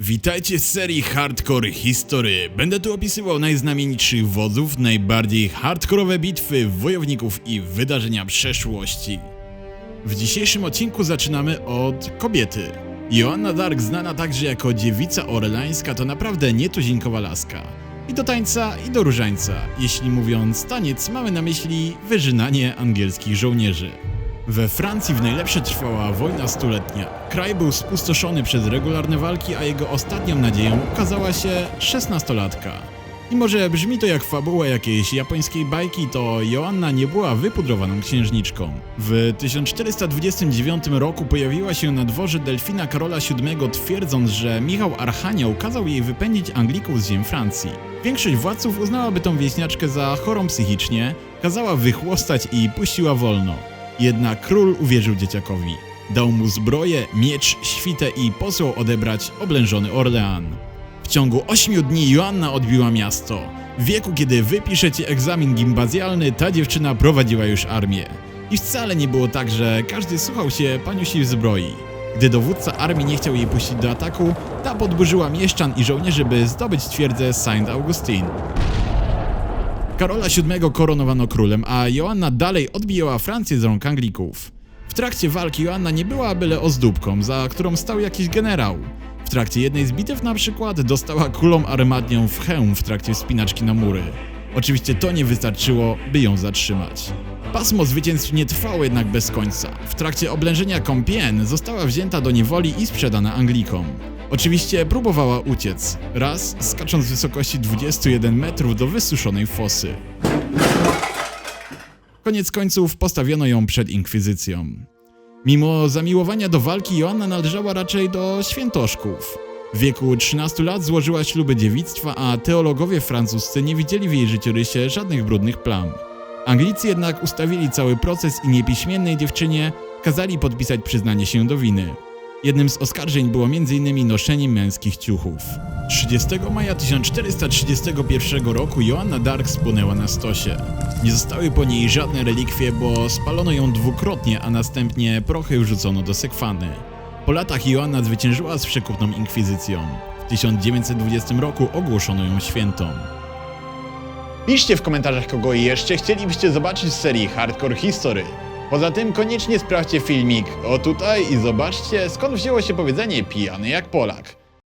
Witajcie z serii Hardcore History. Będę tu opisywał najznamienitszych wodzów, najbardziej hardkorowe bitwy, wojowników i wydarzenia przeszłości. W dzisiejszym odcinku zaczynamy od kobiety. Joanna Dark, znana także jako dziewica orelańska, to naprawdę nietuzinkowa laska. I do tańca, i do różańca. Jeśli mówiąc taniec, mamy na myśli wyżynanie angielskich żołnierzy. We Francji w najlepsze trwała wojna stuletnia. Kraj był spustoszony przez regularne walki, a jego ostatnią nadzieją okazała się szesnastolatka. I może brzmi to jak fabuła jakiejś japońskiej bajki, to Joanna nie była wypudrowaną księżniczką. W 1429 roku pojawiła się na dworze Delfina Karola VII twierdząc, że Michał Archanioł kazał jej wypędzić Anglików z ziem Francji. Większość władców uznałaby tą wieśniaczkę za chorą psychicznie, kazała wychłostać i puściła wolno. Jednak król uwierzył dzieciakowi. Dał mu zbroję, miecz, świtę i posłał odebrać oblężony Orlean. W ciągu 8 dni Joanna odbiła miasto. W wieku, kiedy wypiszecie egzamin gimbazjalny, ta dziewczyna prowadziła już armię. I wcale nie było tak, że każdy słuchał się paniusi w zbroi. Gdy dowódca armii nie chciał jej puścić do ataku, ta podburzyła mieszczan i żołnierzy, by zdobyć twierdzę Saint Augustine. Karola VII koronowano królem, a Joanna dalej odbijała Francję z rąk Anglików. W trakcie walki Joanna nie była byle ozdóbką, za którą stał jakiś generał. W trakcie jednej z bitew na przykład dostała kulą armatnią w hełm w trakcie wspinaczki na mury. Oczywiście to nie wystarczyło, by ją zatrzymać. Pasmo zwycięstw nie trwało jednak bez końca. W trakcie oblężenia Compiègne została wzięta do niewoli i sprzedana Anglikom. Oczywiście próbowała uciec, raz skacząc z wysokości 21 metrów do wysuszonej fosy. Koniec końców postawiono ją przed inkwizycją. Mimo zamiłowania do walki Joanna należała raczej do świętoszków. W wieku 13 lat złożyła śluby dziewictwa, a teologowie francuscy nie widzieli w jej życiorysie żadnych brudnych plam. Anglicy jednak ustawili cały proces i niepiśmiennej dziewczynie kazali podpisać przyznanie się do winy. Jednym z oskarżeń było m.in. noszenie męskich ciuchów. 30 maja 1431 roku Joanna Dark spłonęła na stosie. Nie zostały po niej żadne relikwie, bo spalono ją dwukrotnie, a następnie prochy wrzucono do sekwany. Po latach Joanna zwyciężyła z przekupną inkwizycją. W 1920 roku ogłoszono ją świętą. Piszcie w komentarzach, kogo jeszcze chcielibyście zobaczyć z serii Hardcore History. Poza tym koniecznie sprawdźcie filmik o tutaj i zobaczcie skąd wzięło się powiedzenie pijany jak Polak.